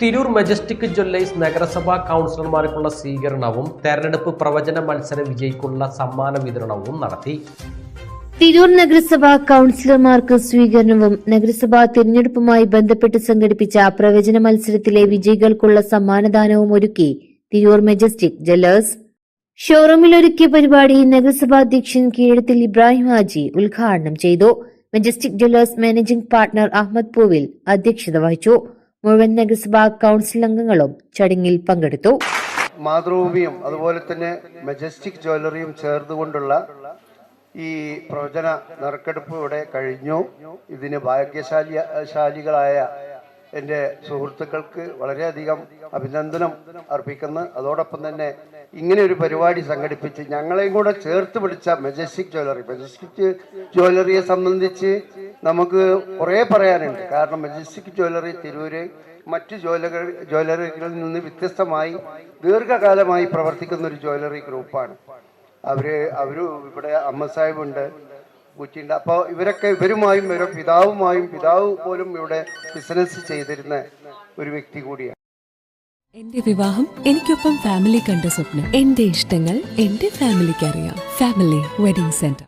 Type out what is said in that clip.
Tirur majestic Jewellers നഗരസഭാ കൗൺസിലർമാർക്കുള്ള സ്വീകരണവും തെരഞ്ഞെടുപ്പ് പ്രവചന മത്സര വിജയിക്കുള്ള സമ്മാന വിതരണവും നടത്തി. തിരൂർ നഗരസഭാ കൌൺസിലർമാർക്ക് സ്വീകരണവും നഗരസഭാ തിരഞ്ഞെടുപ്പുമായി ബന്ധപ്പെട്ട് സംഘടിപ്പിച്ച പ്രവചന മത്സരത്തിലെ വിജയികൾക്കുള്ള സമ്മാനദാനവും ഒരുക്കി തിരൂർ മജസ്റ്റിക് ജ്വല്ലേഴ്സ്. ഷോറൂമിൽ ഒരുക്കിയ പരിപാടി നഗരസഭാ അധ്യക്ഷൻ കീഴത്തിൽ ഇബ്രാഹിം ഹാജി ഉദ്ഘാടനം ചെയ്തു. Majestic Jewellers managing partner Ahammed പൂവിൽ അധ്യക്ഷത വഹിച്ചു. മുഴുവൻ നഗരസഭാ കൗൺസിൽ അംഗങ്ങളും ചടങ്ങിൽ പങ്കെടുത്തു. മാതൃഭൂമിയും അതുപോലെ തന്നെ മെജസ്റ്റിക് ജ്വല്ലറിയും ചേർന്നുകൊണ്ടുള്ള ഈ പ്രവചന നറുക്കെടുപ്പ് ഇവിടെ കഴിഞ്ഞു. ഇതിന് ഭാഗ്യശാലി ശാലികളായ എന്റെ സുഹൃത്തുക്കൾക്ക് വളരെയധികം അഭിനന്ദനം അർപ്പിക്കുന്നു. അതോടൊപ്പം തന്നെ ഇങ്ങനെ ഒരു പരിപാടി സംഘടിപ്പിച്ച് ഞങ്ങളെയും കൂടെ ചേർത്ത് പിടിച്ച മെജസ്റ്റിക് ജ്വല്ലറി മെജസ്റ്റിക് ജ്വല്ലറിയെ സംബന്ധിച്ച് നമുക്ക് കുറേ പറയാനുണ്ട്. കാരണം മജസ്റ്റിക് ജ്വല്ലറി തിരൂര് മറ്റ് ജ്വല്ലകൾ ജ്വല്ലറികളിൽ നിന്ന് വ്യത്യസ്തമായി ദീർഘകാലമായി പ്രവർത്തിക്കുന്ന ഒരു ജ്വല്ലറി ഗ്രൂപ്പാണ്. അവർ അവർ ഇവിടെ അമ്മ സാഹിബുണ്ട് കുറ്റിയുണ്ട്. അപ്പോൾ ഇവരൊക്കെ ഇവരുമായും ഇവരുടെ പിതാവുമായും പിതാവ് പോലും ഇവിടെ ബിസിനസ് ചെയ്തിരുന്ന ഒരു വ്യക്തി കൂടിയാണ്. എന്റെ വിവാഹം എനിക്കൊപ്പം ഫാമിലി കണ്ട സ്വപ്നം. എന്റെ ഇഷ്ടങ്ങൾ എന്റെ ഫാമിലിക്ക് അറിയാം ഫാമിലി വെഡിങ് സെന്റർ.